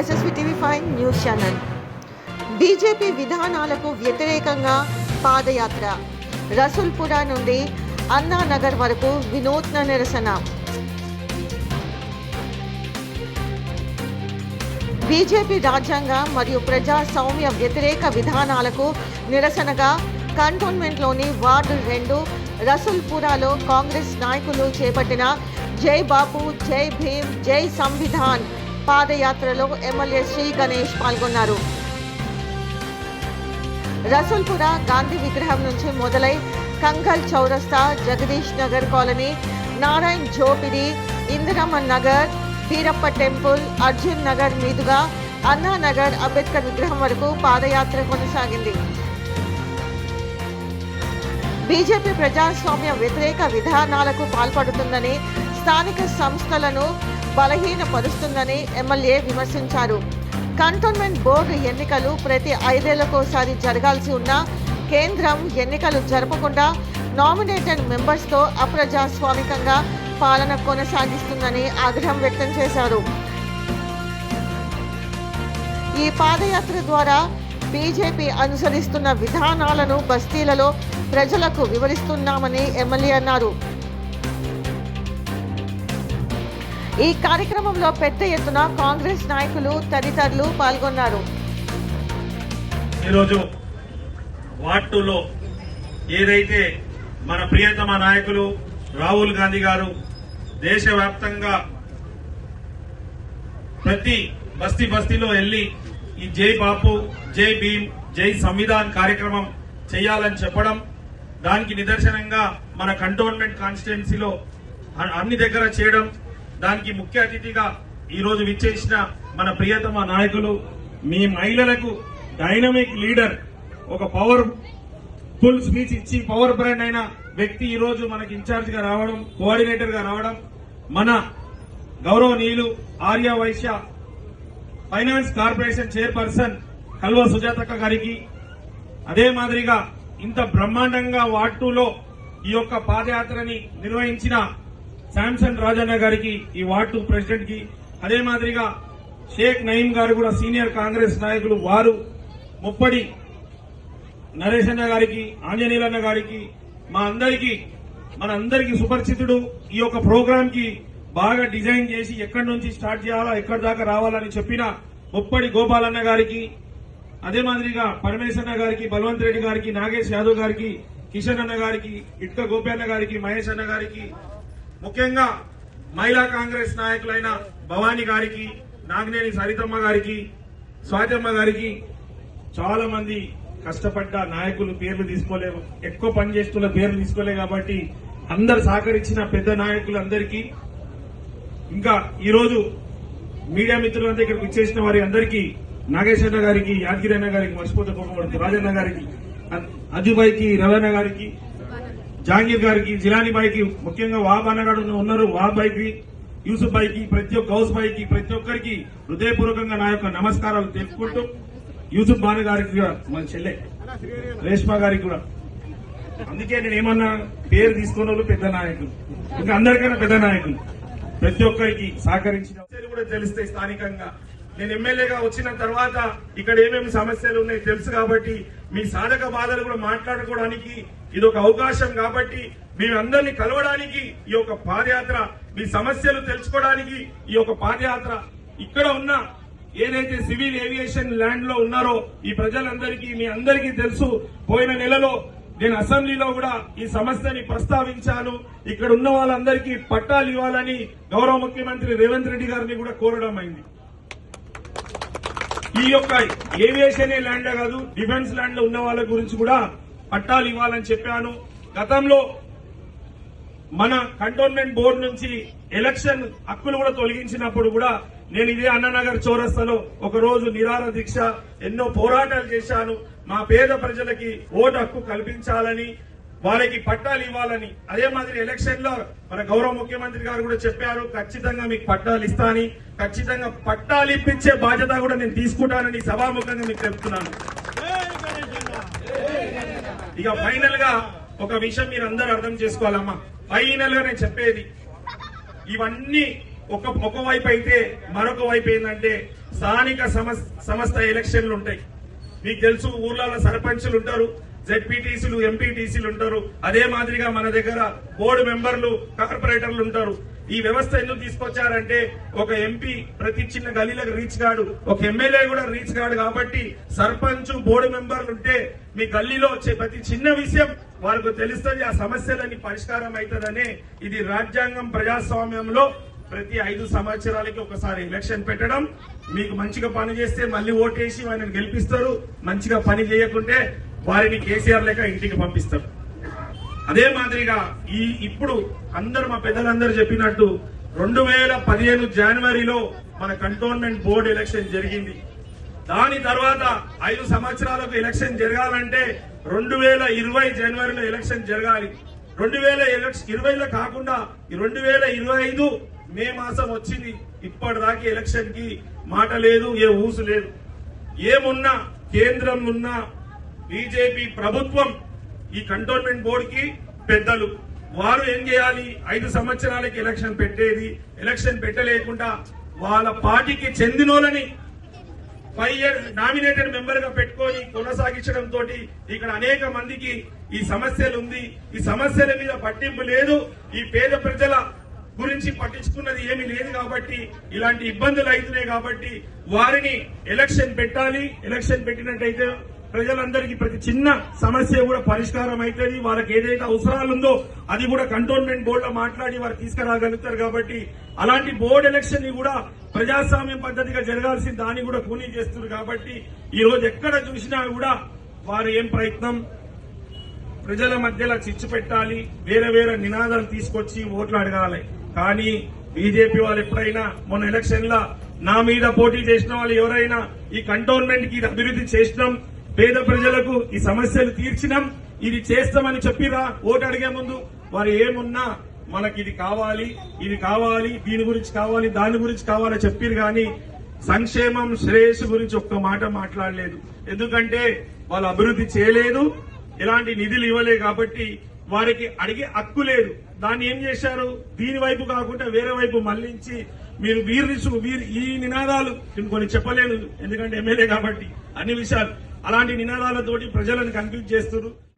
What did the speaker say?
SSV TV five news channel. BJP విధానాలకు వ్యతిరేకంగా పాదయాత్ర. రసూల్పురా నుండి అన్నానగర్ వరకు వినూత్న నిరసన. బీజేపీ రాజ్యాంగ మరియు ప్రజాస్వామ్య వ్యతిరేక విధానాలకు నిరసనగా కంటోన్మెంట్లోని వార్డు రెండు రసూల్పురాలో కాంగ్రెస్ నాయకులు చేపట్టిన జై బాపు జై భీమ్ జై సంవిధాన్ పాదయాత్రలో ఎమ్మెల్యే శ్రీ గణేష్ పాల్గొన్నారు. రసూల్పుర గాంధీ విగ్రహం నుంచి మొదలై కంగల్ చౌరస్తా జగదీష్ నగర్ కాలనీ నారాయణ్ జోపిడి ఇందిరమ్మ నగర్ వీరప్ప టెంపుల్ అర్జున్ నగర్ మీదుగా అన్నా నగర్ అంబేద్కర్ విగ్రహం వరకు పాదయాత్ర కొనసాగింది. బీజేపీ ప్రజాస్వామ్య వ్యతిరేక విధానాలకు పాల్పడుతుందని స్థానిక సంస్థలను బలహీనపరుస్తుందని ఎమ్మెల్యే విమర్శించారు. కంటోన్మెంట్ బోర్డు ఎన్నికలు ప్రతి ఐదేళ్ళకోసారి జరగాల్సి ఉన్న కేంద్రం ఎన్నికలు జరపకుండా నామినేటెడ్ మెంబర్స్తో అప్రజాస్వామికంగా పాలన కొనసాగిస్తుందని ఆగ్రహం వ్యక్తం చేశారు. ఈ పాదయాత్ర ద్వారా బీజేపీ అనుసరిస్తున్న విధానాలను బస్తీలలో ప్రజలకు వివరిస్తున్నామని ఎమ్మెల్యే అన్నారు. ఈ కార్యక్రమంలో పెద్ద ఎత్తున కాంగ్రెస్ నాయకులు తదితరులు పాల్గొన్నారు. ఈరోజు వార్డ్ ఏదైతే మన ప్రియతమ నాయకులు రాహుల్ గాంధీ గారు దేశవ్యాప్తంగా ప్రతి బస్తీ బస్తీలో వెళ్ళి ఈ జై బాపు జై భీమ్ జై సంవిధాన్ కార్యక్రమం చేయాలని చెప్పడం దానికి నిదర్శనంగా మన కంటోన్మెంట్ కాన్స్టిట్యున్సీలో అన్ని దగ్గర చేయడం దానికి ముఖ్య అతిథిగా ఈరోజు విచ్చేసిన మన ప్రియతమ నాయకులు మీ మహిళలకు డైనమిక్ లీడర్ ఒక పవర్ ఫుల్ స్పీచ్ ఇచ్చి పవర్ బ్రాండ్ అయిన వ్యక్తి ఈరోజు మనకి ఇన్ఛార్జ్గా రావడం కోఆర్డినేటర్గా రావడం మన గౌరవనీయులు Arya Vysya finance corporation chairperson Kalva సుజాతక్క గారికి అదే మాదిరిగా ఇంత బ్రహ్మాండంగా వార్డ్ టూలో ఈ యొక్క పాదయాత్రని నిర్వహించిన శాంసన్ రాజన్న గారికి ఈ వార్డు ప్రెసిడెంట్కి అదే మాదిరిగా షేక్ నయీం గారు కూడా సీనియర్ కాంగ్రెస్ నాయకులు వారు ముప్పడి నరేష్ అన్న గారికి ఆంజనేయులన్న గారికి మా అందరికి మన అందరికీ సుపరిచితుడు. ఈ యొక్క ప్రోగ్రామ్కి బాగా డిజైన్ చేసి ఎక్కడి నుంచి స్టార్ట్ చేయాలా ఎక్కడి దాకా రావాలని చెప్పిన ముప్పడి గోపాలన్న గారికి అదే మాదిరిగా పరమేశ్వరన్న గారికి బలవంత్ రెడ్డి గారికి నాగేష్ యాదవ్ గారికి కిషన్ అన్న గారికి ఇట్క అన్న గారికి మహేష్ అన్న గారికి ముఖ్యంగా మహిళా కాంగ్రెస్ నాయకులైన భవానీ గారికి నాగినేని సరితమ్మ గారికి స్వాతమ్మ గారికి చాలా మంది కష్టపడ్డ నాయకులు పేర్లు తీసుకోలేము ఎక్కువ పని చేస్తున్న పేర్లు తీసుకోలే కాబట్టి అందరు సహకరించిన పెద్ద నాయకులందరికీ ఇంకా ఈరోజు మీడియా మిత్రుల దగ్గరకు ఇచ్చేసిన వారి అందరికీ నాగేశ్ అన్న గారికి యాదగిరి అన్న గారికి మర్చిపోతే కోపడుతుంది రాజన్న గారికి అజుబాయికి రవణ గారికి జాంగీర్ గారికి జిలానీ బాయికి ముఖ్యంగా వాబ్ అన్నగాడు ఉన్నారు. వాబ్ బాయికి యూసుఫ్ బాయికి ప్రతి ఒక్క హౌస్ బాయికి ప్రతి ఒక్కరికి హృదయపూర్వకంగా నా యొక్క నమస్కారాలు తెలుపుకుంటూ యూసుఫ్ బాను గారికి కూడా మన చెల్లె రేష్మా గారికి కూడా. అందుకే నేను ఏమన్నా పేరు తీసుకున్న వాళ్ళు పెద్ద నాయకులు. ఇంకా అందరికన్నా పెద్ద నాయకులు. ప్రతి ఒక్కరికి సహకరించిన కూడా తెలుస్తాయి స్థానికంగా నేను ఎమ్మెల్యేగా వచ్చిన తర్వాత ఇక్కడ ఏమేమి సమస్యలు ఉన్నాయి తెలుసు కాబట్టి మీ సాధక బాధలు కూడా మాట్లాడుకోవడానికి ఇది ఒక అవకాశం కాబట్టి మీ అందరినీ కలవడానికి ఈ యొక్క పాదయాత్ర మీ సమస్యలు తెలుసుకోవడానికి ఈ యొక్క పాదయాత్ర ఇక్కడ ఉన్న ఏదైతే సివిల్ ఏవియేషన్ ల్యాండ్లో ఉన్నారో ఈ ప్రజలందరికీ మీ అందరికీ తెలుసు. పోయిన నెలలో నేను అసెంబ్లీలో కూడా ఈ సమస్యని ప్రస్తావించాను. ఇక్కడ ఉన్న వాళ్ళందరికీ పట్టాలు ఇవ్వాలని గౌరవ ముఖ్యమంత్రి రేవంత్ రెడ్డి గారిని కూడా కోరడం అయింది. ఈ యొక్క ఏవియేషన్ ల్యాండ్ కాదు డిఫెన్స్ ల్యాండ్లో ఉన్న వాళ్ళ గురించి కూడా పట్టాలు ఇవ్వాలని చెప్పాను. గతంలో మన కంటోన్మెంట్ బోర్డు నుంచి ఎలక్షన్ హక్కులు కూడా తొలగించినప్పుడు కూడా నేను ఇదే అన్ననగర్ చౌరస్తాలో ఒక రోజు నిరార దీక్ష ఎన్నో పోరాటాలు చేశాను. మా పేద ప్రజలకి ఓటు హక్కు కల్పించాలని వారికి పట్టాలు ఇవ్వాలని. అదే మాదిరి ఎలక్షన్లో మన గౌరవ ముఖ్యమంత్రి గారు కూడా చెప్పారు ఖచ్చితంగా మీకు పట్టాలు ఇస్తాని ఖచ్చితంగా పట్టాలు ఇప్పించే బాధ్యత కూడా నేను తీసుకుంటానని సభాముఖంగా మీకు చెప్తున్నాను. ఇక ఫైనల్గా ఒక విషయం మీరు అందరూ అర్థం చేసుకోవాలమ్మా. ఫైనల్గా నేను చెప్పేది ఇవన్నీ ఒక ఒక వైపు అయితే మరొక వైపు ఏంటంటే స్థానిక సమస్- సంస్థ ఎలక్షన్లు ఉంటాయి. మీకు తెలుసు ఊర్లలో సర్పంచులు ఉంటారు జెడ్పీటీసీలు ఎంపీటీసీలు ఉంటారు. అదే మాదిరిగా మన దగ్గర బోర్డు మెంబర్లు కార్పొరేటర్లు ఉంటారు. ఈ వ్యవస్థ ఎందుకు తీసుకొచ్చారంటే ఒక ఎంపీ ప్రతి చిన్న గలీలకు రీచ్ కాడు ఒక ఎమ్మెల్యే కూడా రీచ్ కాడు కాబట్టి సర్పంచ్ బోర్డు మెంబర్లు ఉంటే మీ గల్లీలో వచ్చే ప్రతి చిన్న విషయం వారికి తెలుస్తుంది ఆ సమస్యలన్నీ పరిష్కారం అవుతుందనే ఇది రాజ్యాంగం ప్రజాస్వామ్యంలో ప్రతి ఐదు సంవత్సరాలకి ఒకసారి ఎలక్షన్ పెట్టడం. మీకు మంచిగా పని చేస్తే మళ్ళీ ఓటేసి ఆయన గెలిపిస్తారు. మంచిగా పని చేయకుంటే వారిని కేసీఆర్ లేక ఇంటికి పంపిస్తారు. అదే మాదిరిగా ఈ ఇప్పుడు అందరు మా పెద్దలందరూ చెప్పినట్టు రెండు వేల పదిహేను జనవరిలో మన కంటోన్మెంట్ బోర్డు ఎలక్షన్ జరిగింది. దాని తర్వాత ఐదు సంవత్సరాలకు ఎలక్షన్ జరగాలంటే రెండు వేల ఇరవై జనవరిలో ఎలక్షన్ జరగాలి. రెండు వేల ఇరవైలో కాకుండా రెండు వేల ఇరవై ఐదు మే మాసం వచ్చింది. ఇప్పటిదాకా ఎలక్షన్కి మాట లేదు ఏ ఊసు లేదు. ఏమున్నా కేంద్రం ఉన్న బీజేపీ ప్రభుత్వం ఈ కంటోన్మెంట్ బోర్డుకి పెద్దలు. వారు ఏం చేయాలి? ఐదు సంవత్సరాలకి ఎలక్షన్ పెట్టేది ఎలక్షన్ పెట్టలేకుండా వాళ్ళ పార్టీకి చెందినోళ్ళని ఫైవ్ ఇయర్ నామినేటెడ్ మెంబర్గా పెట్టుకొని కొనసాగించడం తోటి ఇక్కడ అనేక మందికి ఈ సమస్యలు ఉంది. ఈ సమస్యల మీద పట్టింపు లేదు. ఈ పేద ప్రజల గురించి పట్టించుకున్నది ఏమీ లేదు కాబట్టి ఇలాంటి ఇబ్బందులు అవుతున్నాయి కాబట్టి వారిని ఎలక్షన్ పెట్టాలి. ఎలక్షన్ పెట్టినట్టయితే ప్రజలందరికీ ప్రతి చిన్న సమస్య కూడా పరిష్కారం అవుతుంది వాళ్ళకి ఏదైతే అవసరాలు ఉందో అది కూడా కంటోన్మెంట్ బోర్డులో మాట్లాడి వారు తీసుకురాగలుగుతారు కాబట్టి అలాంటి బోర్డు ఎలక్షన్ని కూడా ప్రజాస్వామ్యం పద్ధతిగా జరగాల్సిన దాన్ని కూడా కూలీ చేస్తున్నారు కాబట్టి ఈ రోజు ఎక్కడ చూసినా కూడా వారు ఏం ప్రయత్నం? ప్రజల మధ్యలో చిచ్చు పెట్టాలి. వేరే వేరే నినాదాలు తీసుకొచ్చి ఓట్లు అడగాలి. కానీ బీజేపీ వాళ్ళు ఎప్పుడైనా మొన్న ఎలక్షన్ లా నా మీద పోటీ చేసిన వాళ్ళు ఎవరైనా ఈ కంటోన్మెంట్కి అభివృద్ధి చేసినాం పేద ప్రజలకు ఈ సమస్యలు తీర్చినాం. ఇది చేస్తామని చెప్పిరా ఓటు అడిగే ముందు. వారు ఏమున్నా మనకి ఇది కావాలి ఇది కావాలి దీని గురించి కావాలి దాని గురించి కావాలని చెప్పిరు కానీ సంక్షేమం శ్రేయస్సు గురించి ఒక్క మాట మాట్లాడలేదు. ఎందుకంటే వాళ్ళు అభివృద్ధి చేయలేదు ఎలాంటి నిధులు ఇవ్వలేదు కాబట్టి వారికి అడిగే హక్కు లేదు. దాన్ని ఏం చేశారు? దీని వైపు కాకుండా వేరే వైపు మళ్ళించి మీరు వీరిని వీరి ఈ నినాదాలు నేను కొన్ని చెప్పలేను. ఎందుకంటే ఎమ్మెల్యే కాబట్టి అన్ని విషయాలు అలాంటి నినాదాలతోటి ప్రజలను కన్ఫ్యూజ్ చేస్తున్నారు.